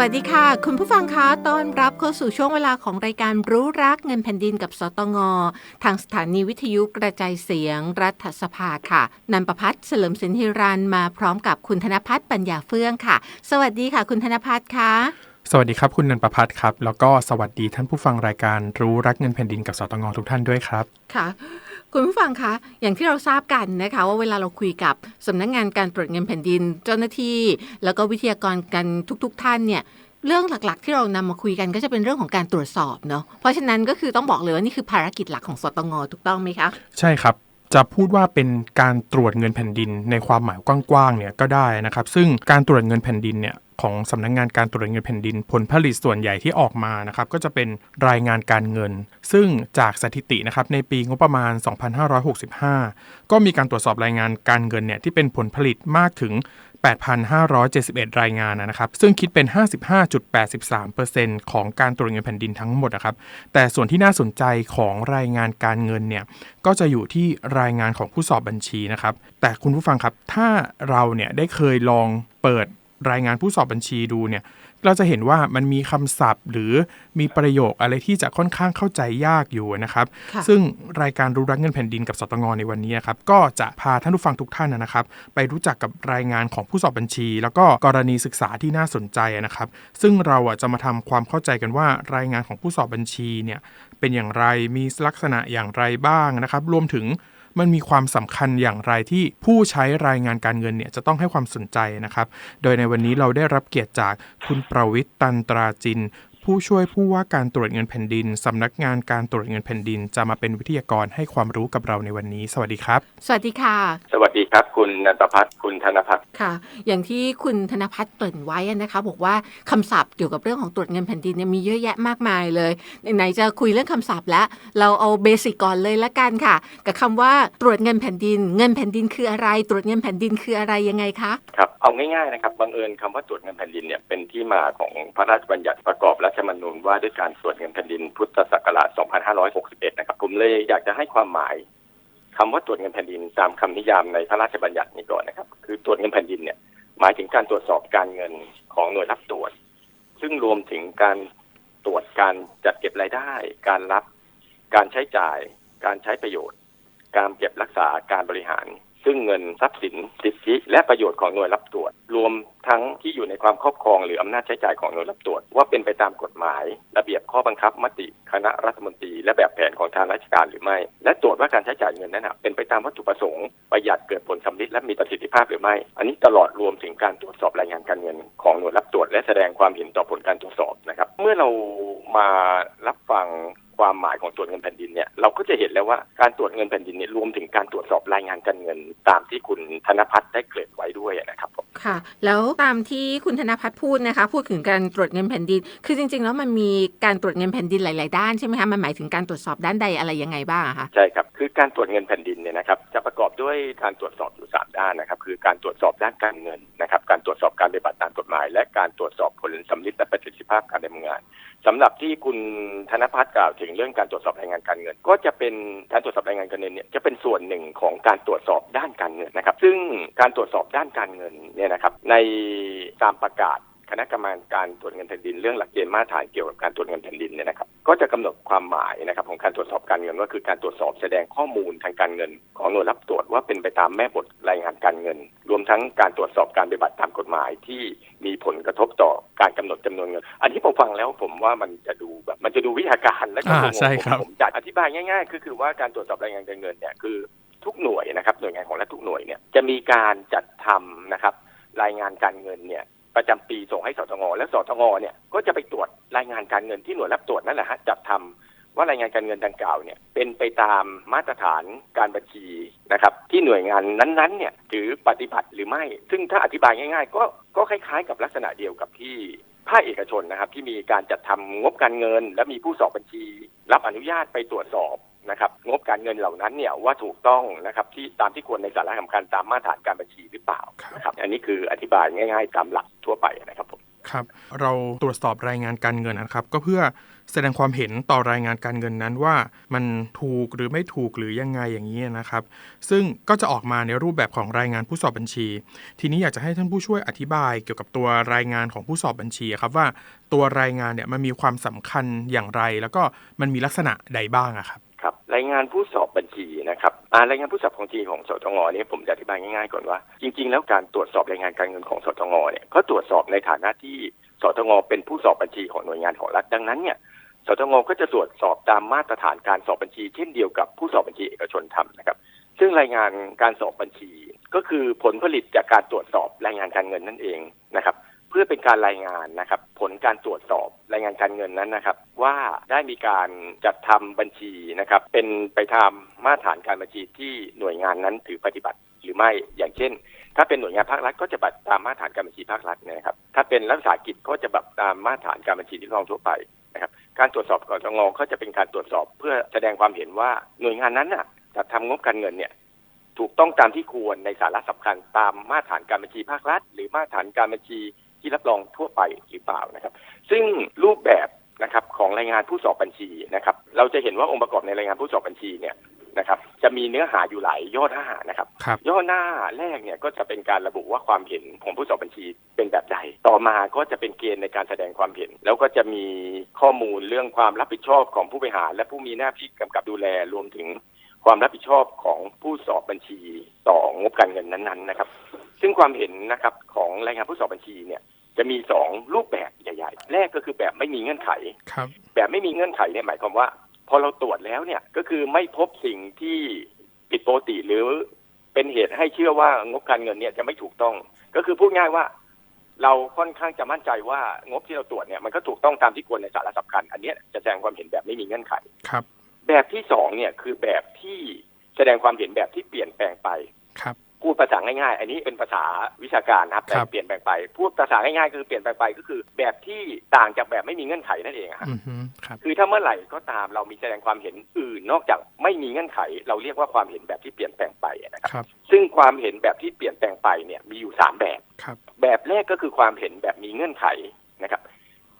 วัสดีค่ะ คุณผู้ฟังคะต้อนรับเข้าสู่ช่วงเวลาของรายการรู้รักเงินแผ่นดินกับสตง ทางสถานีวิทยุกระจายเสียงรัฐสภาค่ะ นันประพัฒน์เฉลิมสินธิรันมาพร้อมกับคุณธนพัฒน์ปัญญาเฟื่องค่ะ สวัสดีค่ะ คุณธนพัฒน์คะสวัสดีครับคุณนันประพัฒน์ครับ แล้วก็สวัสดีท่านผู้ฟังรายการรู้รักเงินแผ่นดินกับสตงทุกท่านด้วยครับ ค่ะ คุณผู้ฟังคะ อย่างที่เราทราบกันนะคะ ว่าเวลาเราคุยกับสำนักงานการตรวจเงินแผ่นดิน เจ้าหน้าที่ แล้วก็วิทยากรกันทุก ๆ ท่านเนี่ยเรื่องหลักๆ ที่เรานำมาคุยกันก็จะเป็นเรื่องของการตรวจสอบเนาะเพราะฉะนั้นก็คือต้องบอกเลยว่านี่คือภารกิจหลักของสตงถูกต้องไหมคะ ใช่ครับ จะพูดว่าเป็นการตรวจเงินแผ่นดินในความหมายกว้างๆเนี่ยก็ได้นะครับ ซึ่งการตรวจเงินแผ่นดินเนี่ยของสำนักงงานการตรวจเงินแผ่นดิน ผลผลิตส่วนใหญ่ที่ออกมานะครับก็จะเป็นรายงานการเงิน ซึ่งจากสถิตินะครับในปีงบประมาณ 2565 ก็มีการตรวจสอบรายงานการเงินเนี่ยที่เป็นผลผลิตมากถึง 8,571 รายงานนะครับ ซึ่งคิดเป็น 55.83%ของการตรวจเงินแผ่นดินทั้งหมดนะครับ แต่ส่วนที่น่าสนใจของรายงานการเงินเนี่ย ก็จะอยู่ที่รายงานของผู้สอบบัญชีนะครับ แต่คุณผู้ฟังครับ ถ้าเราเนี่ยได้เคยลองเปิดรายงานผู้สอบบัญชีดูเนี่ย เราจะเห็นว่ามันมีคำศัพท์ หรือมีประโยคอะไรที่จะค่อนข้างเข้าใจยากอยู่นะครับค่ะซึ่งรายการรู้รักเงินแผ่นดินกับสตงในวันนี้นะครับก็จะพาท่านผู้ฟังทุกท่านนะครับ ไปรู้จักกับรายงานของผู้สอบบัญชี แล้วก็กรณีศึกษาที่น่าสนใจนะครับ ซึ่งเราอะจะมาทำความเข้าใจกันว่ารายงานของผู้สอบบัญชีเนี่ยเป็นอย่างไรมีลักษณะอย่างไรบ้างนะครับ รวมถึง มันมีความสำคัญอย่างไรที่ผู้ใช้รายงานการเงินเนี่ยจะต้องให้ความสนใจนะครับ โดยในวันนี้เราได้รับเกียรติจากคุณประวิทย์ตันตราจิน ผู้ช่วยผู้ว่าการตรวจเงินแผ่นดิน สำนักงานการตรวจเงินแผ่นดิน จะมาเป็นวิทยากรให้ความรู้กับเราในวันนี้ สวัสดีครับ สวัสดีค่ะ สวัสดีครับ คุณนันตพัฒน์คุณธนพัฒน์ค่ะ อย่างที่คุณธนพัฒน์เกริ่นไว้นะคะ บอกว่าคำศัพท์เกี่ยวกับเรื่องของตรวจเงินแผ่นดินเนี่ยมีเยอะแยะมากมายเลยไหนๆจะคุยเรื่องคำศัพท์แล้วเราเอาเบสิกก่อนเลยละกันค่ะ กับคำว่าตรวจเงินแผ่นดิน เงินแผ่นดินคืออะไร ตรวจเงินแผ่นดินคืออะไรยังไงคะครับเอาง่ายๆนะครับบังเอิญคำว่าตรวจเงินแผ่นดินเนี่ยเป็นที่มาของพระราชบัญญัติประกอบรัฐธรรมนูญว่าด้วยการตรวจเงินแผ่นดินพุทธศักราช 2561 นะครับ ผมเลยอยากจะให้ความหมายคำว่าตรวจเงินแผ่นดินตามคำนิยามในพระราชบัญญัตินี้ก่อนนะครับ คือตรวจเงินแผ่นดินเนี่ยหมายถึงการตรวจสอบการเงินของหน่วยรับตรวจ ซึ่งรวมถึงการตรวจการจัดเก็บรายได้ การรับ การใช้จ่าย การใช้ประโยชน์ การเก็บรักษาการบริหาร ซึ่งเงินทรัพย์สินสิทธิและประโยชน์ของหน่วยรับตรวจ รวมทั้งที่อยู่ในความครอบครองหรืออำนาจใช้จ่ายของหน่วยรับตรวจ ว่าเป็นไปตามกฎหมาย ระเบียบข้อบังคับมติคณะรัฐมนตรี และแบบแผนของทางราชการหรือไม่ และตรวจว่าการใช้จ่ายเงินนั้นเป็นไปตามวัตถุประสงค์ประหยัดเกิดผลสำลิดและมีประสิทธิภาพหรือไม่ อันนี้ตลอดรวมถึงการตรวจสอบรายงานการเงินของหน่วยรับตรวจ และแสดงความเห็นต่อผลการตรวจสอบนะครับ เมื่อเรามารับฟัง ความหมายของตรวจเงินแผ่นดินเนี่ยเราก็จะเห็นแล้วว่าการตรวจเงินแผ่นดินเนี่ยรวมถึงการตรวจสอบรายงานการเงิน ตามที่คุณธนพัฒน์ได้เกริ่นไว้ด้วยนะครับผมค่ะ แล้วตามที่คุณธนพัฒน์พูดนะคะ พูดถึงการตรวจเงินแผ่นดิน คือจริง ๆ แล้วมันมีการตรวจเงินแผ่นดินหลาย ๆ ด้านใช่ไหมคะมันหมายถึงการตรวจสอบด้านใดอะไรยังไงบ้างอะคะใช่ครับคือการตรวจเงินแผ่นดินเนี่ยนะครับจะประกอบด้วยการตรวจสอบอยู่สามด้านนะครับคือการตรวจสอบด้านการเงินนะครับการตรวจสอบการปฏิบัติตามกฎหมาย และการตรวจสอบผลสำลิดและประสิทธิภาพการดำเนินงาน สำหรับที่คุณธนพัฒน์กล่าวถึงเรื่องการตรวจสอบรายงานการเงิน ก็จะเป็นการตรวจสอบรายงานการเงินเนี่ยจะเป็นส่วนหนึ่งของการตรวจสอบด้านการเงินนะครับ ซึ่งการตรวจสอบด้านการเงินเนี่ยนะครับในตามประกาศ คณะกรรมการตรวจเงินแผ่นดินเรื่องหลักเกณฑ์มาตรฐานเกี่ยวกับการตรวจเงินแผ่นดินเนี่ยนะครับก็จะกำหนดความหมายนะครับของการตรวจสอบการเงินว่าคือการตรวจสอบแสดงข้อมูลทางการเงิน ของหน่วยรับตรวจว่าเป็นไปตามแม่บทรายงานการเงิน รวมทั้งการตรวจสอบการปฏิบัติตามกฎหมายที่มีผลกระทบต่อการกำหนดจำนวนเงิน อันนี้ผมฟังแล้วผมว่ามันจะดูแบบมันจะดูวิชาการและก็อ่าดูงงใช่ครับผมจะอธิบายง่ายๆ คือคือว่าการตรวจสอบรายงานการเงินเนี่ยคือทุกหน่วยนะครับหน่วยงานของรัฐทุกหน่วยเนี่ยจะมีการจัดทำนะครับรายงานการเงินเนี่ย ประจำปีส่งให้สตงและสตงเนี่ยก็จะไปตรวจรายงานการเงินที่หน่วยรับตรวจนั่นแหละฮะจัดทำว่ารายงานการเงินดังกล่าวเนี่ยเป็นไปตามมาตรฐานการบัญชีนะครับที่หน่วยงานนั้นๆเนี่ยถือปฏิบัติหรือไม่ ซึ่งถ้าอธิบายง่าย ๆ ก็ก็คล้ายๆ กับลักษณะเดียวกับที่ภาคเอกชนนะครับที่มีการจัดทำงบการเงิน และมีผู้สอบบัญชี รับอนุญาตไปตรวจสอบ นะครับงบการเงินเหล่านั้นเนี่ยว่าถูกต้องนะครับที่ตามที่ควรในสาระสำคัญตามมาตรฐานการบัญชีหรือเปล่าครับนะครับอันนี้คืออธิบายง่าย ๆ ตามหลักทั่วไปนะครับผมครับเราตรวจสอบรายงานการเงินนะครับ ก็เพื่อแสดงความเห็นต่อรายงานการเงินนั้นว่ามันถูกหรือไม่ถูกหรือยังไงอย่างนี้นะครับ ซึ่งก็จะออกมาในรูปแบบของรายงานผู้สอบบัญชี ทีนี้อยากจะให้ท่านผู้ช่วยอธิบายเกี่ยวกับตัวรายงานของผู้สอบบัญชีครับว่าตัวรายงานเนี่ยมันมีความสำคัญอย่างไร แล้วก็มันมีลักษณะใดบ้างอะครับ ครับรายงานผู้สอบบัญชีนะครับอ่ารายงานผู้สอบบัญชีของสตงเนี่ยผมจะอธิบายง่ายๆก่อนว่า จริง ๆ แล้วการตรวจสอบรายงานการเงินของสตงเนี่ยเขาตรวจสอบในฐานะที่สตงเป็นผู้สอบบัญชีของหน่วยงานของรัฐดังนั้นเนี่ยสตงก็จะตรวจสอบตามมาตรฐานการสอบบัญชี เช่นเดียวกับผู้สอบบัญชีเอกชนทำนะครับ ซึ่งรายงานการสอบบัญชีก็คือผลผลิตจากการตรวจสอบรายงานการเงินนั่นเองนะครับ การรายงานนะครับ ผลการตรวจสอบรายงานการเงินนั้นนะครับ ว่าได้มีการจัดทำบัญชีนะครับ เป็นไปตามมาตรฐานการบัญชีที่หน่วยงานนั้นถือปฏิบัติหรือไม่อย่างเช่น ถ้าเป็นหน่วยงานภาครัฐก็จะบัตรตามมาตรฐานการบัญชีภาครัฐนะครับถ้าเป็นรัฐวิสาหกิจก็จะบัตรตามมาตรฐานการบัญชีที่รองทั่วไปนะครับการตรวจสอบกสงก็จะเป็นการตรวจสอบเพื่อแสดงความเห็นว่าหน่วยงานนั้นน่ะจัดทำงบการเงินเนี่ยถูกต้องตามที่ควรในสาระสำคัญตามมาตรฐานการบัญชีภาครัฐ หรือมาตรฐานการบัญชี ที่รับรองทั่วไปหรือเปล่านะครับ ซึ่งรูปแบบนะครับของรายงานผู้สอบบัญชีนะครับ เราจะเห็นว่าองค์ประกอบในรายงานผู้สอบบัญชีเนี่ยนะครับ จะมีเนื้อหาอยู่หลายย่อหน้านะครับครับย่อหน้าแรกเนี่ยก็จะเป็นการระบุว่าความเห็นของผู้สอบบัญชีเป็นแบบใด ต่อมาก็จะเป็นเกณฑ์ในการแสดงความเห็น แล้วก็จะมีข้อมูลเรื่องความรับผิดชอบของผู้บริหาร และผู้มีหน้าที่กำกับดูแลรวมถึงความรับผิดชอบของผู้สอบบัญชีต่องบการเงินนั้นๆนะครับ ซึ่งความเห็นนะครับของรายงานผู้สอบบัญชีเนี่ยจะมีสองรูปแบบใหญ่ ๆ แรกก็คือแบบไม่มีเงื่อนไขครับแบบไม่มีเงื่อนไขเนี่ยหมายความว่า พอเราตรวจแล้วเนี่ยก็คือไม่พบสิ่งที่ผิดปกติหรือเป็นเหตุให้เชื่อว่างบการเงินเนี่ยจะไม่ถูกต้อง ก็คือพูดง่ายว่า เราค่อนข้างจะมั่นใจว่างบที่เราตรวจเนี่ยมันก็ถูกต้องตามที่ควรในสาระสำคัญ อันเนี้ยจะแสดงความเห็นแบบไม่มีเงื่อนไขครับ แบบที่สองเนี่ยคือแบบที่แสดงความเห็นแบบที่เปลี่ยนแปลงไปครับ พูดภาษาง่ายๆ อันนี้เป็นภาษาวิชาการนะครับแต่ครับเปลี่ยนแปลงไป พูดภาษาง่ายๆ คือเปลี่ยนแปลงไปก็คือ แบบที่ต่างจากแบบไม่มีเงื่อนไขนั่นเองอะครับอือฮึครับคือถ้าเมื่อไหร่ก็ตามเรามีแสดงความเห็นอื่นนอกจากไม่มีเงื่อนไข เราเรียกว่าความเห็นแบบที่เปลี่ยนแปลงไปนะครับครับซึ่งความเห็นแบบที่เปลี่ยนแปลงไปเนี่ยมีอยู่สามแบบครับแบบแรกก็คือความเห็นแบบมีเงื่อนไขนะครับ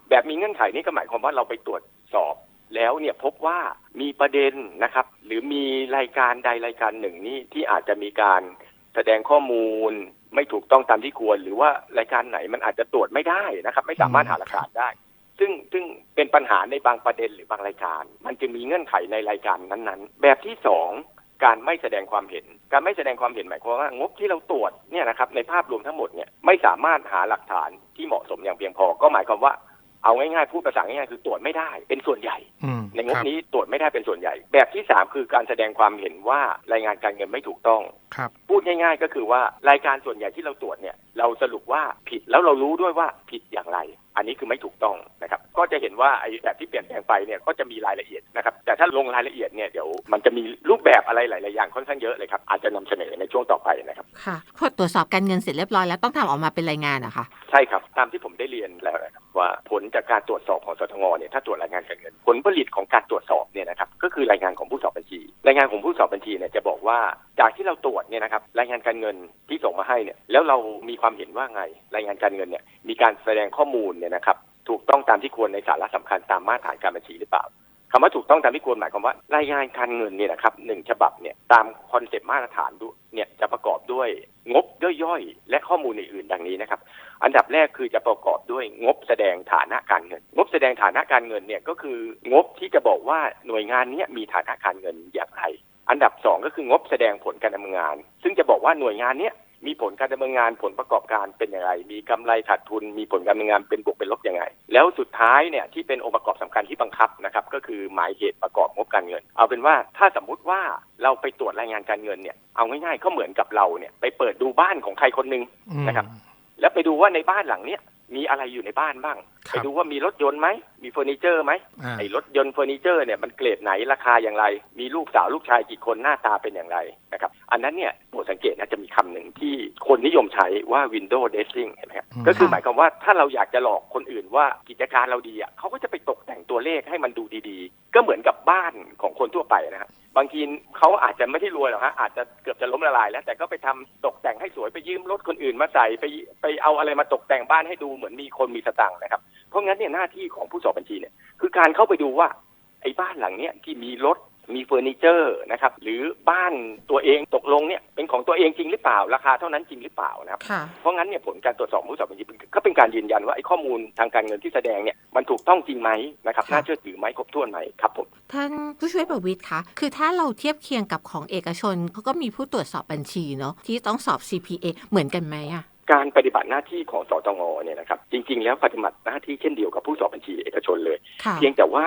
แบบมีเงื่อนไขนี่ก็หมายความว่าเราไปตรวจสอบแล้วเนี่ยพบว่ามีประเด็นนะครับ หรือมีรายการใดรายการหนึ่งนี่ที่อาจจะมีการ แสดงข้อมูลไม่ถูกต้องตามที่ควร หรือว่ารายการไหนมันอาจจะตรวจไม่ได้นะครับ ไม่สามารถหาหลักฐานได้ ซึ่งซึ่งเป็นปัญหาในบางประเด็นหรือบางรายการ มันจะมีเงื่อนไขในรายการนั้นๆ แบบที่สองการไม่แสดงความเห็น การไม่แสดงความเห็นหมายความว่างบที่เราตรวจเนี่ยนะครับในภาพรวมทั้งหมดเนี่ยไม่สามารถหาหลักฐานที่เหมาะสมอย่างเพียงพอ ก็หมายความว่า เอาง่ายๆพูดภาษาง่ายๆคือตรวจไม่ได้เป็นส่วนใหญ่อืมในงคบรับนี้ตรวจไม่ได้เป็นส่วนใหญ่ แบบที่สามคือการแสดงความเห็นว่ารายงานการเงินไม่ถูกต้องครับพูดง่าย ๆ ก็คือว่ารายการส่วนใหญ่ที่เราตรวจเนี่ยเราสรุปว่าผิดแล้วเรารู้ด้วยว่าผิดอย่างไร อันนี้คือไม่ถูกต้องนะครับ ก็จะเห็นว่าไอ้แบบที่เปลี่ยนแปลงไปเนี่ยก็จะมีรายละเอียดนะครับ แต่ถ้าลงรายละเอียดเนี่ยเดี๋ยวมันจะมีรูปแบบอะไรหลาย ๆ อย่างค่อนข้างเยอะเลยครับ อาจจะนำเสนอในช่วงต่อไปนะครับ ค่ะพอตรวจสอบการเงินเสร็จเรียบร้อยแล้วต้องทำออกมาเป็นรายงานเหรอะคะ ใช่ครับ ตามที่ผมได้เรียนแล้วนะครับว่าผลจากการตรวจสอบของสตงเนี่ยถ้าตรวจรายงานการเงิน ผลผลิตของการตรวจสอบเนี่ยนะครับก็คือรายงานของผู้สอบบัญชี รายงานของผู้สอบบัญชีเนี่ยจะบอกว่า จากที่เราตรวจเนี่ยนะครับรายงานการเงินที่ส่งมาให้เนี่ยแล้วเรามีความเห็นว่าไง รายงานการเงินเนี่ยมีการแสดงข้อมูลเนี่ยนะครับถูกต้องตามที่ควรในสาระสำคัญตามมาตรฐานการบัญชีหรือเปล่าคำว่าถูกต้องตามที่ควรหมายความว่ารายงานการเงินเนี่ยนะครับหนึ่งฉบับเนี่ยตามคอนเซปต์มาตรฐานดูเนี่ยจะประกอบด้วยงบย่อยๆและข้อมูลอื่นๆดังนี้นะครับ อันดับแรกคือจะประกอบด้วยงบแสดงฐานะการเงิน งบแสดงฐานะการเงินเนี่ยก็คืองบที่จะบอกว่าหน่วยงานนี้มีฐานะการเงินอย่างไร อันดับสองก็คืองบแสดงผลการดำเนินงาน ซึ่งจะบอกว่าหน่วยงานเนี้ยมีผลการดำเนินงานผลประกอบการเป็นอย่างไร มีกำไรขาดทุน มีผลการดำเนินงานเป็นบวกเป็นลบยังไง แล้วสุดท้ายเนี่ยที่เป็นองค์ประกอบสำคัญที่บังคับนะครับก็คือหมายเหตุประกอบงบการเงิน เอาเป็นว่าถ้าสมมุติว่าเราไปตรวจรายงานการเงินเนี่ยเอาง่ายๆก็เหมือนกับเราเนี่ยไปเปิดดูบ้านของใครคนหนึ่งอืมนะครับ แล้วไปดูว่าในบ้านหลังเนี้ย มีอะไรอยู่ในบ้านบ้างคไปรับดูว่ามีรถยนต์ไหมมีเฟอร์นิเจอร์ไหมอ่าไอ้รถยนต์เฟอร์นิเจอร์เนี่ยมันเกรดไหนราคาอย่างไร มีลูกสาวลูกชายกี่คนหน้าตาเป็นอย่างไรนะครับอันนั้นเนี่ยโปรดสังเกตนะจะมีคำหนึ่งที่คนนิยมใช้ว่า window dressing เห็นไหมครับอืมก็คือหมายความว่าถ้าเราอยากจะหลอกคนอื่นว่ากิจการเราดีอะเขาก็จะไปตกแต่งตัวเลขให้มันดูดีๆ ก็เหมือนกับบ้านของคนทั่วไปนะครับ บางทีเขาอาจจะไม่ได้รวยหรอกฮะอาจจะเกือบจะล้มละลายแล้ว แต่ก็ไปทำตกแต่งให้สวยไปยืมรถคนอื่นมาใส่ไปไปเอาอะไรมาตกแต่งบ้านให้ดูเหมือนมีคนมีสตังค์นะครับ เพราะงั้นเนี่ยหน้าที่ของผู้สอบบัญชีเนี่ยคือการเข้าไปดูว่าไอ้บ้านหลังเนี้ยที่มีรถ มีเฟอร์นิเจอร์นะครับหรือบ้านตัวเองตกลงเนี่ยเป็นของตัวเองจริงหรือเปล่าราคาเท่านั้นจริงหรือเปล่านะครับค่ะเพราะงั้นเนี่ยผลการตรวจสอบผู้สอบบัญชีก็เป็นการยืนยันว่าไอ้ข้อมูลทางการเงินที่แสดงเนี่ยมันถูกต้องจริงไหมนะครับค่ะน่าเชื่อถือไหมครบถ้วนไหมครับผมท่านผู้ช่วยประวิทย์คะคือถ้าเราเทียบเคียงกับของเอกชนเขาก็มีผู้ตรวจสอบบัญชีเนาะที่ต้องสอบ CPA เหมือนกันไหมอะการปฏิบัติหน้าที่ของสตงเนี่ยนะครับจริง ๆ แล้วปฏิบัติหน้าที่เช่นเดียวกับผู้สอบบัญชีเอกชนเลยค่ะเพียงแต่ว่า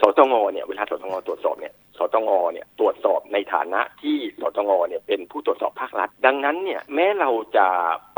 สตงเนี่ยเวลาสตงตรวจสอบเนี่ย สตงเนี่ยตรวจสอบในฐานะที่สตงเนี่ยเป็นผู้ตรวจสอบภาครัฐ ดังนั้นเนี่ยแม้เราจะ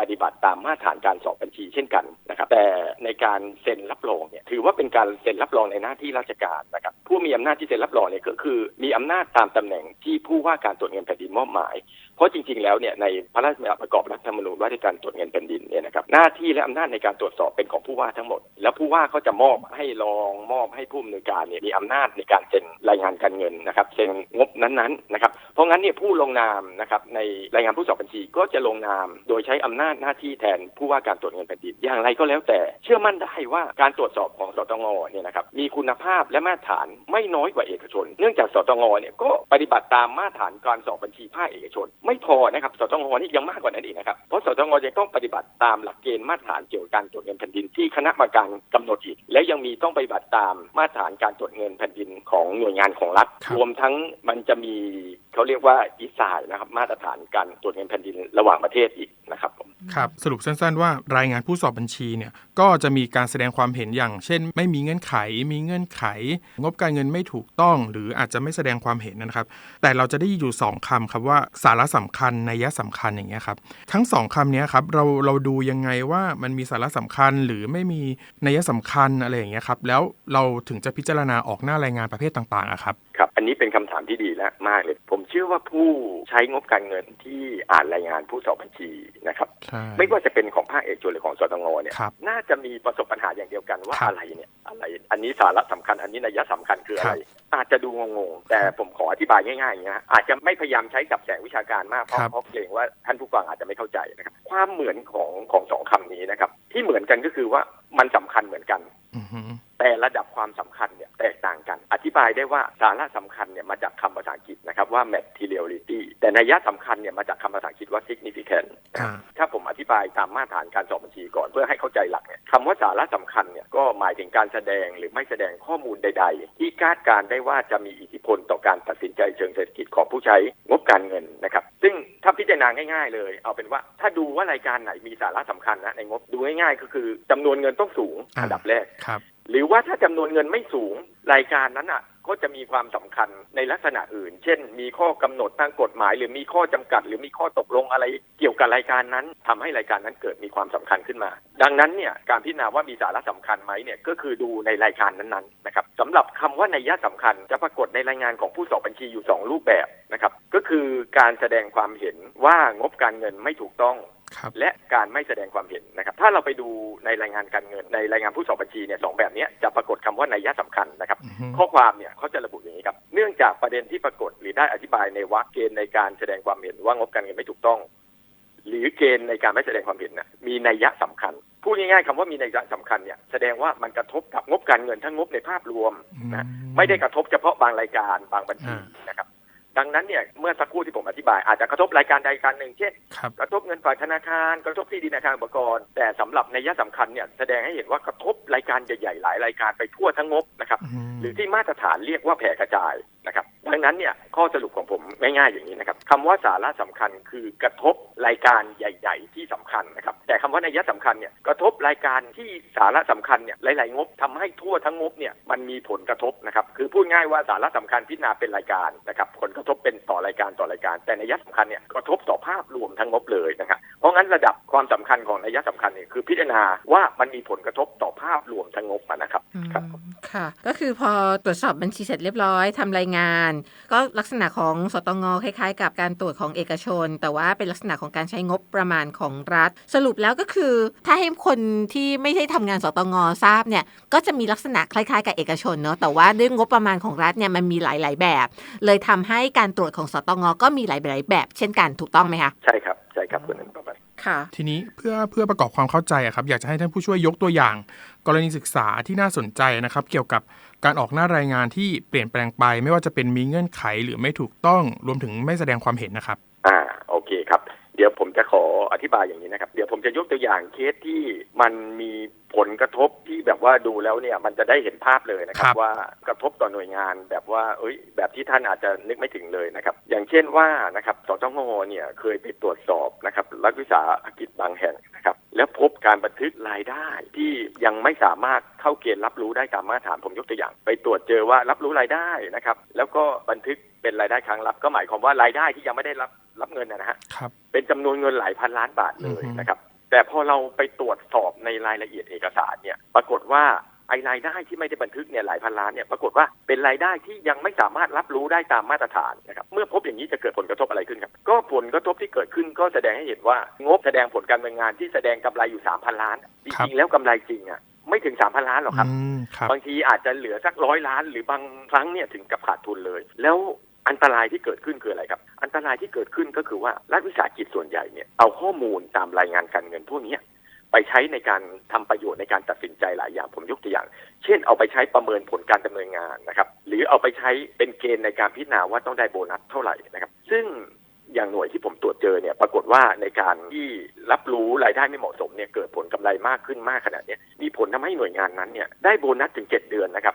ปฏิบัติตามมาตรฐานการสอบบัญชีเช่นกันนะครับแต่ในการเซ็นรับรองเนี่ยถือว่าเป็นการเซ็นรับรองในหน้าที่ราชการนะครับผู้มีอำนาจที่เซ็นรับรองเนี่ยก็คือ มีอำนาจตามตำแหน่งที่ผู้ว่าการตรวจเงินแผ่นดินมอบหมาย เพราะจริง ๆ แล้วเนี่ยในพระราชบัญญัติประกอบรัฐธรรมนูญว่าด้วยการตรวจเงินแผ่นดินเนี่ยนะครับหน้าที่และอำนาจในการตรวจสอบเป็นของผู้ว่าทั้งหมด แล้วผู้ว่าเขาจะมอบให้รองมอบให้ผู้อำนวยการเนี่ยมีอำนาจในการเซ็นรายงานการเงินนะครับเซ็นงบนั้นๆนะครับเพราะงั้นเนี่ยผู้ลงนามนะครับในรายงานผู้สอบบัญชีก็จะลงนามโดยใช้อำนาจหน้าที่แทนผู้ว่าการตรวจเงินแผ่นดินอย่างไรก็แล้วแต่ เชื่อมั่นได้ว่าการตรวจสอบของสตงเนี่ยนะครับมีคุณภาพและมาตรฐานไม่น้อยกว่าเอกชน เนื่องจากสตงเนี่ยก็ปฏิบัติตามมาตรฐานการสอบบัญชีภาคเอกชน ไม่พอนะครับสตงนี่ยังมากกว่านั้นอีกนะครับเพราะสตงยังต้องปฏิบัติตามหลักเกณฑ์มาตรฐานเกี่ยวกับการตรวจเงินแผ่นดินที่คณะกรรมการกำหนดอีก และยังมีต้องปฏิบัติตามมาตรฐานการตรวจเงินแผ่นดินของหน่วยงานของรัฐรวมทั้งมันจะมี เขาเรียกว่าอีสายนะครับ มาตรฐานการตรวจเงินแผ่นดินระหว่างประเทศอีกนะครับผมครับสรุปสั้นๆว่ารายงานผู้สอบบัญชีเนี่ยก็จะมีการแสดงความเห็นอย่าง เช่น ไม่มีเงื่อนไข มีเงื่อนไข งบการเงินไม่ถูกต้อง หรืออาจจะไม่แสดงความเห็นนะครับ แต่เราจะได้อยู่ 2คำครับว่าสาระสำคัญนัยสำคัญอย่างเงี้ยครับทั้งสองคำเนี้ยครับเราเราดูยังไงว่ามันมีสาระสำคัญหรือไม่มีนัยสำคัญอะไรอย่างเงี้ยครับแล้วเราถึงจะพิจารณาออกหน้ารายงานประเภทต่างๆอะครับครับอันนี้เป็นคำถามที่ดีและมากเลยผมเชื่อว่าผู้ใช้งบการเงินที่อ่านรายงานผู้สอบบัญชีนะครับใช่ไม่ว่าจะเป็นของภาคเอกชนหรือของสตงเนี่ยครับน่าจะมีประสบปัญหาอย่างเดียวกันว่าครับอะไรเนี่ยอะไร อันนี้สาระสำคัญอันนี้นัยสำคัญคืออะไรครับอาจจะดูงงๆแต่ผมขออธิบายง่ายๆอย่างนี้นะอาจจะไม่พยายามใช้กับแสงวิชาการมากเพราะครับเพราะเกรงว่าท่านผู้ฟังอาจจะไม่เข้าใจนะครับความเหมือนของของสองคำนี้นะครับ ที่เหมือนกันก็คือว่ามันสำคัญเหมือนกันอือฮึแต่ระดับความสำคัญเนี่ยแตกต่างกัน อธิบายได้ว่าสาระสำคัญเนี่ยมาจากคำภาษาอังกฤษนะครับว่า materiality แต่นัยสำคัญเนี่ยมาจากคำภาษาอังกฤษว่า significant อ่าถ้าผมอ ธิบายตามมาตรฐานการสอบบัญชีก่อนเพื่อให้เข้าใจหลักเนี่ยคำว่าสาระสำคัญเนี่ยก็หมายถึงการแสดงหรือไม่แสดงข้อมูลใด ๆ ที่คาดการณ์ได้ว่าจะมีอิทธิพลต่อการตัดสินใจเชิงเศรษฐกิจของผู้ใช้งบการเงินนะครับ ซึ่งถ้าพิจารณาง่าย ๆ เลย เอาเป็นว่าถ้าดูว่ารายการไหนมีสาระสำคัญนะในงบดูง่ายๆ ก็คือจำนวนเงินต้องสูงอ่าอันดับแรกครับหรือว่าถ้าจำนวนเงินไม่สูงรายการนั้นอะ ก็จะมีความสำคัญในลักษณะอื่น เช่น มีข้อกำหนดทางกฎหมาย หรือมีข้อจำกัด หรือมีข้อตกลงอะไรเกี่ยวกับรายการนั้นทำให้รายการนั้นเกิดมีความสำคัญขึ้นมา ดังนั้นเนี่ยการพิจารณาว่ามีสาระสำคัญไหมเนี่ยก็คือดูในรายการนั้นๆนะครับสำหรับคำว่าในยะสำคัญจะปรากฏในรายงานของผู้สอบบัญชีอยู่สองรูปแบบนะครับก็คือการแสดงความเห็นว่างบการเงินไม่ถูกต้อง และการไม่แสดงความเห็นนะครับ ถ้าเราไปดูในรายงานการเงิน ในรายงานผู้สอบบัญชีเนี่ยสองแบบเนี้ยจะปรากฏคำว่านัยยะสำคัญนะครับอือฮึข้อความเนี่ยเขาจะระบุอย่างนี้ครับ เนื่องจากประเด็นที่ปรากฏหรือได้อธิบายในวรรคเกณฑ์ในการแสดงความเห็นว่างบการเงินไม่ถูกต้อง หรือเกณฑ์ในการไม่แสดงความเห็นน่ะมีนัยยะสำคัญพูดง่ายๆคำว่ามีนัยยะสำคัญเนี่ยแสดงว่ามันกระทบกับงบการเงินทั้งงบในภาพรวมนะอืไม่ได้กระทบเฉพาะบางรายการบางบัญชีอ่านะครับ ดังนั้นเนี่ยเมื่อสักครู่ที่ผมอธิบายอาจจะกระทบรายการใดการหนึ่งเช่นครับกระทบเงินฝ่ายธนาคารกระทบที่ดินอาคารอุปกรณ์ แต่สำหรับในยยะสำคัญเนี่ยแสดงให้เห็นว่ากระทบรายการใหญ่ๆหลายรายการไปทั่วทั้งงบนะครับหรือที่มาตรฐานเรียกว่าแผ่กระจาย นะครับดังนั้นเนี่ยข้อสรุปของผมง่ายๆอย่างนี้นะครับคำว่าสาระสำคัญคือกระทบรายการใหญ่ ๆ ที่สำคัญนะครับแต่คำว่านัยสำคัญเนี่ยกระทบรายการที่สาระสำคัญเนี่ยหลายๆงบทำให้ทั่วทั้งงบเนี่ยมันมีผลกระทบนะครับคือพูดง่ายว่าสาระสำคัญพิจารณาเป็นรายการนะครับผลกระทบเป็นต่อรายการต่อรายการ แต่นัยสำคัญเนี่ยกระทบต่อภาพรวมทั้งงบเลยนะครับเพราะงั้นระดับความสำคัญของนัยสำคัญเนี่ยคือพิจารณาว่ามันมีผลกระทบต่อภาพรวมทั้งงบอะนะครับอืมครับ ค่ะ ก็คือพอตรวจสอบบัญชีเสร็จเรียบร้อยทำรายงาน ก็ลักษณะของสตงคล้ายๆ กับการตรวจของเอกชน แต่ว่าเป็นลักษณะของการใช้งบประมาณของรัฐ สรุปแล้วก็คือ ถ้าให้คนที่ไม่ได้ทำงานสตงทราบเนี่ยก็จะมีลักษณะคล้ายๆ กับเอกชนเนอะแต่ว่าด้วยงบประมาณของรัฐเนี่ยมันมีหลายๆแบบ เลยทำให้การตรวจของสตงก็มีหลายๆแบบ เช่นกันถูกต้องไหมคะใช่ครับใช่ครับคุณนันประมาณค่ะ ทีนี้เพื่อเพื่อประกอบความเข้าใจอะครับอยากจะให้ท่านผู้ช่วยยกตัวอย่าง กรณีศึกษาที่น่าสนใจนะครับ เกี่ยวกับการออกหน้ารายงานที่เปลี่ยนแปลงไป ไม่ว่าจะเป็นมีเงื่อนไขหรือไม่ถูกต้องรวมถึงไม่แสดงความเห็นนะครับอ่าโอเคครับ เดี๋ยวผมจะขออธิบายอย่างนี้นะครับ เดี๋ยวผมจะยกตัวอย่างเคสที่มันมี ผลกระทบที่แบบว่าดูแล้วเนี่ยมันจะได้เห็นภาพเลยนะครัครับบว่ากระทบต่อหน่วยงานแบบว่าเอ้ย แบบที่ท่านอาจจะนึกไม่ถึงเลยนะครับ อย่างเช่นว่านะครับสตงเนี่ยเคยไปตรวจสอบนะครับรัฐวิสาหกิจบางแห่งนะครับ แล้วพบการบันทึกรายได้ที่ยังไม่สามารถเข้าเกณฑ์รับรู้ได้ตามมาตรฐานผมยกตัวอย่าง ไปตรวจเจอว่ารับรู้รายได้นะครับ แล้วก็บันทึกเป็นรายได้ครั้งรับ ก็หมายความว่ารายได้ที่ยังไม่ได้รับรับเงินนะฮะครับเป็นจำนวนเงินหลายพันล้านบาทเลยอือฮึนะครับ แต่พอเราไปตรวจสอบในรายละเอียดเอกสารเนี่ย ปรากฏว่าไอ้รายได้ที่ไม่ได้บันทึกเนี่ยหลายพันล้านเนี่ยปรากฏว่าเป็นรายได้ที่ยังไม่สามารถรับรู้ได้ตามมาตรฐานนะครับเมื่อพบอย่างนี้จะเกิดผลกระทบอะไรขึ้นครับ ก็ผลกระทบที่เกิดขึ้นก็แสดงให้เห็นว่างบแสดงผลการดำเนินงานที่แสดงกำไรอยู่สามพันล้านจครับริงๆแล้วกำไรจริงอะไม่ถึงสามพันล้านหรอกครับอืมครับ บางทีอาจจะเหลือสักร้อยล้าน หรือบางครั้งเนี่ยถึงกับขาดทุนเลย แล้ว อันตรายที่เกิดขึ้นคืออะไรครับ อันตรายที่เกิดขึ้นก็คือว่ารัฐวิสาหกิจส่วนใหญ่เนี่ยเอาข้อมูลตามรายงานการเงินพวกนี้ไปใช้ในการทำประโยชน์ในการตัดสินใจหลายอย่างผมยกตัวอย่าง เช่นเอาไปใช้ประเมินผลการดำเนินงานนะครับ หรือเอาไปใช้เป็นเกณฑ์ในการพิจารณาว่าต้องได้โบนัสเท่าไหร่นะครับ ซึ่งอย่างหน่วยที่ผมตรวจเจอเนี่ยปรากฏว่าในการที่รับรู้รายได้ไม่เหมาะสมเนี่ยเกิดผลกำไรมากขึ้นมากขนาดนี้มีผลทำให้หน่วยงานนั้นเนี่ยได้โบนัสถึงเจ็ดเดือนนะครับ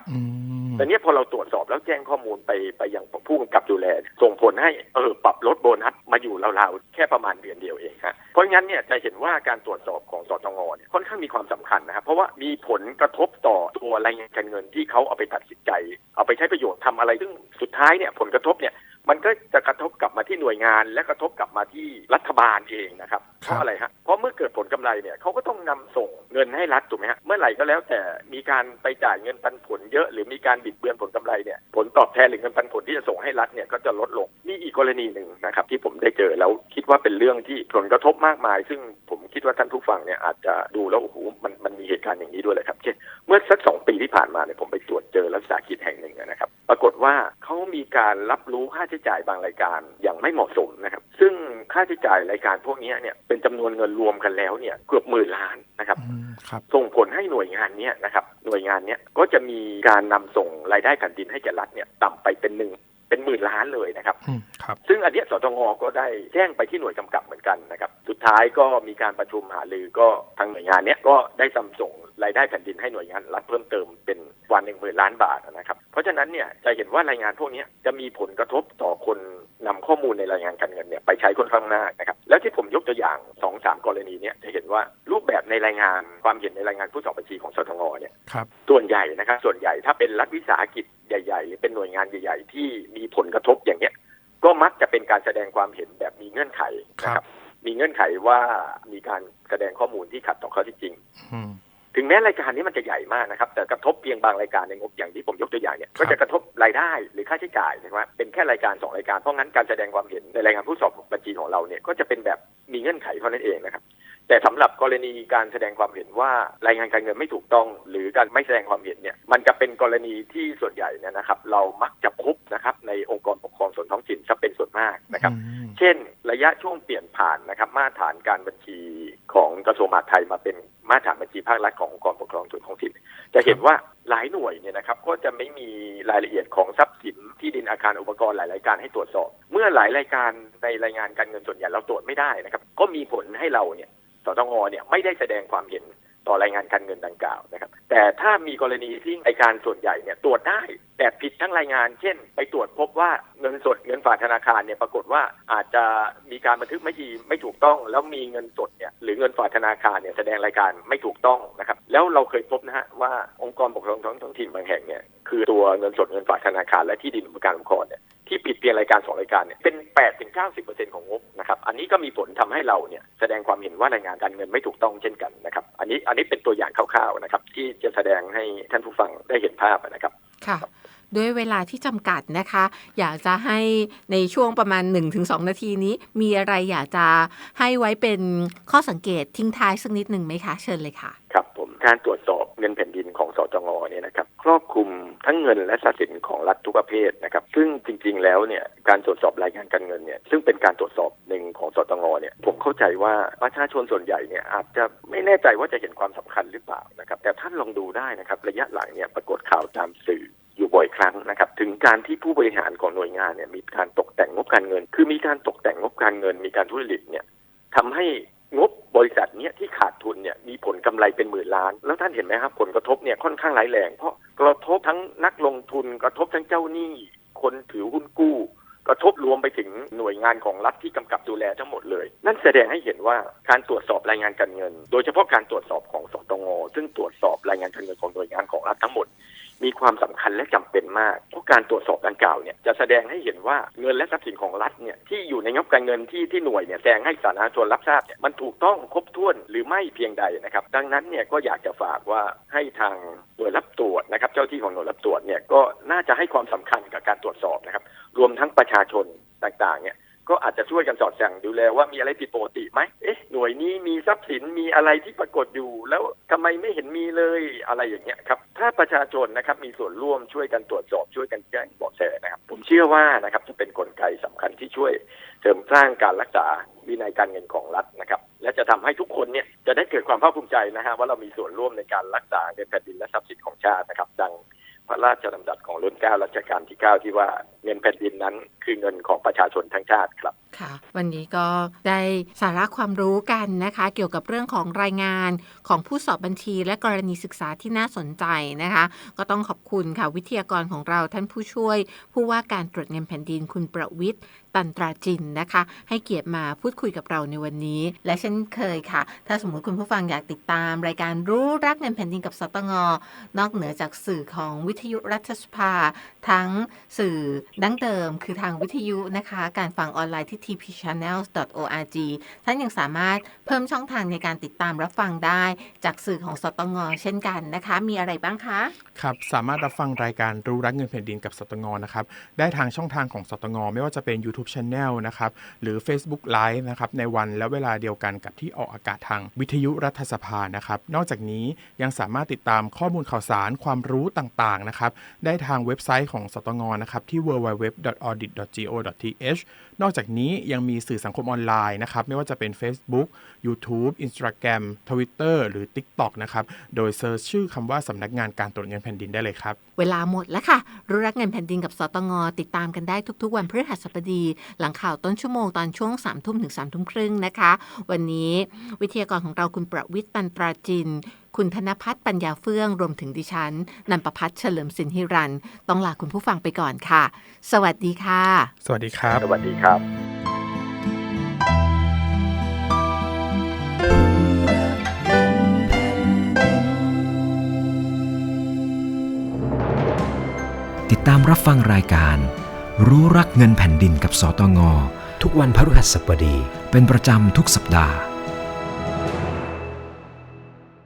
แต่เนี้ยพอเราตรวจสอบแล้วแจ้งข้อมูลไปไปยังผู้กำกับดูแล ส่งผลให้เออปรับลดโบนัสมาอยู่ราวๆแค่ประมาณเดือนเดียวเองฮะเพราะงั้นเนี่ยจะเห็นว่าการตรวจสอบของสตงเนี่ยค่อนข้างมีความสำคัญนะครับเพราะว่ามีผลกระทบต่อตัวรายงานการเงินที่เขาเอาไปตัดสินใจ เอาไปใช้ประโยชน์ทำอะไรซึ่งสุดท้ายเนี่ยผลกระทบเนี่ยมันก็จะกระทบกลับมาที่หน่วยงาน และกระทบกลับมาที่รัฐบาลเองนะครับเพราะอะไรฮะ ราะเมื่อเกิดผลกำไรเนี่ยเขาก็ต้องนำส่งเงินให้รัฐถูกไหมฮะเมื่อไหร่ก็แล้วแต่มีการไปจ่ายเงินปันผลเยอะ หรือมีการบิดเบือนผลกำไรเนี่ยผลตอบแทนหรือเงินปันผลที่จะส่งให้รัฐเนี่ยก็จะลดลงนี่อีกกรณีหนึ่งนะครับที่ผมได้เจอแล้วคิดว่าเป็นเรื่องที่ผลกระทบมากมาย ซึ่งผมคิดว่าท่านผู้ฟังเนี่ยอาจจะดูแล้วโอ้โหมันมันมีเหตุการณ์อย่างนี้ด้วยเลยครับเช่นเมื่อสักสองปีที่ผ่านมาเนี่ยผมไปตรวจเจอรัฐสาหกิจแห่งหนึ่งนะครับ ปรากฏว่าเขามีการรับรู้ค่าใช้จ่ายบางรายการอย่างไม่เหมาะสมนะครับซึ่ง ค่าใช้จ่ายรายการพวกนี้เนี่ยเป็นจำนวนเงินรวมกันแล้วเนี่ยเกือบหมื่นล้านนะครับอืมครับส่งผลให้หน่วยงานเนี้ยนะครับหน่วยงานเนี้ยก็จะมีการนำส่งรายได้แผ่นดินให้แก่รัฐเนี่ยต่ำไปเป็นหนึ่งเป็นหมื่นล้านเลยนะครับอืมครับซึ่งอันเนี้ยสตงก็ได้แจ้งไปที่หน่วยกำกับเหมือนกันนะครับสุดท้ายก็มีการประชุมหารือก็ทางหน่วยงานเนี้ยก็ได้นำส่งรายได้แผ่นดินให้หน่วยงานรัฐเพิ่มเติมเป็นกว่าหนึ่งหมื่นล้านบาทนะครับ เพราะฉะนั้นเนี่ยจะเห็นว่ารายงานพวกเนี้ยจะมีผลกระทบต่อคน นำข้อมูลในรายงานการเงินเนี่ยไปใช้ค่อนข้างมากนะครับแล้วที่ผมยกตัวอย่างสองสามกรณีเนี่ยจะเห็นว่ารูปแบบในรายงานความเห็นในรายงานผู้สอบบัญชีของสตงเนี่ยครับส่วนใหญ่นะครับส่วนใหญ่ถ้าเป็นรัฐวิสาหกิจใหญ่ๆหรือเป็นหน่วยงานใหญ่ ๆ ที่มีผลกระทบอย่างเนี้ยก็มักจะเป็นการแสดงความเห็นแบบมีเงื่อนไขนะครับ มีเงื่อนไขว่ามีการแสดงข้อมูลที่ขัดต่อข้อเที่จริงอืม ถึงแม้รายการนี้มันจะใหญ่มากนะครับ แต่กระทบเพียงบางรายการในงบอย่างที่ผมยกตัวอย่างเนี่ยครับก็จะกระทบรายได้หรือค่าใช้จ่ายนะครับเป็นแค่รายการสองรายการเพราะงั้นการแสดงความเห็นในรายงานผู้สอบบัญชีของเราเนี่ยก็จะเป็นแบบมีเงื่อนไขเท่านั้นเองนะครับแต่สำหรับกรณีการแสดงความเห็นว่ารายงานการเงินไม่ถูกต้อง หรือการไม่แสดงความเห็นเนี่ยมันจะเป็นกรณีที่ส่วนใหญ่เนยนะครับ เรามักจะพบนะครับในองค์กรปกครองส่วนท้องถิ่นซะเป็นส่วนมากนะครับอืมเช่น ระยะช่วงเปลี่ยนผ่านนะครับมาตรฐานการบัญชีของกระทรวงมหาดไทยมาเป็น มาตรฐานบัญชีภาครัฐขององค์กรปกครองส่วนท้องถิ่นจะเห็นว่าหลายหน่วยเนี่ยนะครับก็จะไม่มีรายละเอียดของทรัพย์สินที่ดินอาคารอุปกรณ์หลายรายการให้ตรวจสอบ เมื่อหลายรายการในรายงานการเงินส่วนใหญ่เราตรวจไม่ได้นะครับก็มีผลให้เราเนี่ยสตงเนี่ยไม่ได้แสดงความเห็น ต่อรายงานการเงินดังกล่าวนะครับ แต่ถ้ามีกรณีที่ไอการส่วนใหญ่เนี่ยตรวจได้แต่ผิดทั้งรายงาน เช่น ไปตรวจพบว่าเงินสดเงินฝากธนาคารเนี่ยปรากฏว่าอาจจะมีการบันทึกไม่ดีไม่ถูกต้อง แล้วมีเงินสดเนี่ยหรือเงินฝากธนาคารเนี่ยแสดงรายการไม่ถูกต้องนะครับ แล้วเราเคยพบนะฮะว่าองค์กรปกครองท้องท้องถิ่นบางแห่งเนี่ยคือตัวเงินสดเงินฝากธนาคารและที่ดินอุปการสงเคราะห์เนี่ยที่ผิดเพียงรายการสองรายการเนี่ยเป็น8ถึง90ของงบนะครับอันนี้ก็มีผลทำให้เราเนี่ยแสดงความเห็นว่ารายงานการเงินไม่ถูกต้องเช่นกันนะครับอันนี้อันนี้เป็นตัวอย่างคร่าวๆนะครับที่จะแสดงให้ท่านผู้ฟังได้เห็นภาพนะครับค่ะด้วยเวลาที่จำกัดนะคะ อยากจะให้ในช่วงประมาณ 1-2 นาทีนี้ มีอะไรอยากจะให้ไว้เป็นข้อสังเกตทิ้งท้ายสักนิดหนึ่งไหมคะ เชิญเลยค่ะ ครับผม การตรวจสอบเงินแผ่นดินของสจงเนี่ยนะครับครอบคลุมทั้งเงินและทรัพย์สินของรัฐทุกประเภทนะครับซึ่งจริง ๆ แล้วเนี่ยการตรวจสอบรายงานการเงินเนี่ยซึ่งเป็นการตรวจสอบหนึ่งของสตงเนี่ยผมเข้าใจว่าประชาชนส่วนใหญ่เนี่ยอาจจะไม่แน่ใจว่าจะเห็นความสำคัญหรือเปล่านะครับแต่ท่านลองดูได้นะครับระยะหลังเนี่ยปรากฏข่าวตามสื่ออยู่บ่อยครั้งนะครับถึงการที่ผู้บริหารของหน่วยงานเนี่ยมีการตกแต่งงบการเงิน คือมีการตกแต่งงบการเงิน มีการทุจริตเนี่ยทำให้ งบบริษัทเนี้ยที่ขาดทุนเนี่ยมีผลกำไรเป็นหมื่นล้าน แล้วท่านเห็นไหมครับ ผลกระทบเนี่ยค่อนข้างร้ายแรงเพราะกระทบทั้งนักลงทุนกระทบทั้งเจ้าหนี้ คนถือหุ้นกู้ กระทบรวมไปถึงหน่วยงานของรัฐที่กำกับดูแลทั้งหมดเลย นั่นแสดงให้เห็นว่าการตรวจสอบรายงานการเงิน โดยเฉพาะการตรวจสอบของสตงซึ่งตรวจสอบรายงานการเงินของหน่วยงานของรัฐทั้งหมด มีความสำคัญและจำเป็นมากเพราะการตรวจสอบดังกล่าวเนี่ยจะแสดงให้เห็นว่าเงินและทรัพย์สินของรัฐเนี่ยที่อยู่ในงบการเงินที่ที่หน่วยเนี่ยแสดงให้สาธารณชนรับทราบเนี่ยมันถูกต้องครบถ้วนหรือไม่เพียงใดนะครับ ดังนั้นเนี่ยก็อยากจะฝากว่าให้ทางหน่วยรับตรวจนะครับ เจ้าที่ของหน่วยรับตรวจเนี่ยก็น่าจะให้ความสำคัญกับการตรวจสอบนะครับ รวมทั้งประชาชนต่างๆเนี่ย ก็อาจจะช่วยกันสอดส่องดูแลว่ามีอะไรผิดปกติไหมเอ๊ะหน่วยนี้มีทรัพย์สินมีอะไรที่ปรากฏอยู่ แล้วทำไมไม่เห็นมีเลยอะไรอย่างเงี้ยครับ ถ้าประชาชนนะครับมีส่วนร่วมช่วยกันตรวจสอบช่วยกันแจ้งเบาะแสนะครับ ผมเชื่อว่านะครับจะเป็นกลไกสำคัญที่ช่วยเสริมสร้างการรักษาวินัยการเงินของรัฐนะครับ และจะทำให้ทุกคนเนี่ยจะได้เกิดความภาคภูมิใจนะฮะว่าเรามีส่วนร่วมในการรักษาเงินแผ่นดินและทรัพย์สินของชาตินะครับ ดัง ระราชดำรัสของรุ่นเก้ารัชกาลที่เก้าที่ว่าเงินแผ่นดินนั้นคือเงินของประชาชนทั้งชาติครับค่ะ วันนี้ก็ได้สาระความรู้กันนะคะ เกี่ยวกับเรื่องของรายงานของผู้สอบบัญชี และกรณีศึกษาที่น่าสนใจนะคะ ก็ต้องขอบคุณค่ะวิทยากรของเราท่านผู้ช่วย ผู้ว่าการตรวจเงินแผ่นดินคุณประวิทย์ตันตราจินนะคะ ให้เกียรติมาพูดคุยกับเราในวันนี้ และเช่นเคยค่ะ ถ้าสมมติคุณผู้ฟังอยากติดตาม รายการรู้รักเงินแผ่นดินกับสตงนอกเหนือจากสื่อของวิทยุรัฐสภา ทั้งสื่อดั้งเดิม คือทางวิทยุนะคะ การฟังออนไลน์ที่ tpchannels.org ท่านยังสามารถเพิ่มช่องทางในการติดตามรับฟังได้ จากสื่อของสตงเช่นกันนะคะ มีอะไรบ้างคะ ครับ สามารถรับฟังรายการรู้รักเงินแผ่นดินกับสตงนะครับ ได้ทางช่องทางของสตงไม่ว่าจะเป็น YouTube Channel นะครับหรือ Facebook Live นะครับในวันและเวลาเดียวกันกับที่ออกอากาศทางวิทยุรัฐสภานะครับ นอกจากนี้ยังสามารถติดตามข้อมูลข่าวสารความรู้ต่างๆนะครับได้ทางเว็บไซต์ของสตงนะครับที่ www.audit.go.th นอกจากนี้ยังมีสื่อสังคมออนไลน์นะครับ ไม่ว่าจะเป็น Facebook YouTube Instagram Twitter หรือ TikTok นะครับ โดยเซิร์ชชื่อคำว่าสำนักงานการตรวจเงินแผ่นดินได้เลยครับ เวลาหมดแล้วค่ะ รู้รักเงินแผ่นดินกับสตงติดตามกันได้ทุกๆ วันพฤหัสบดี หลังข่าวต้นชั่วโมงตอนช่วง3ามทุ่มถึง3ามทุ่มครึ่งนะคะ วันนี้วิทยากรของเราคุณประวิทย์ตันตราจิน คุณธนพัฒน์ปัญญาเฟื่อง รวมถึงดิฉัน นันประพัฒน์เฉลิมสินหิรัน ต้องลาคุณผู้ฟังไปก่อนค่ะ สวัสดีค่ะ สวัสดีครับ สวัสดีครับติดตามรับฟังรายการ รู้รักเงินแผ่นดินกับสตง ทุกวันพฤหัสบดี เป็นประจำทุกสัปดาห์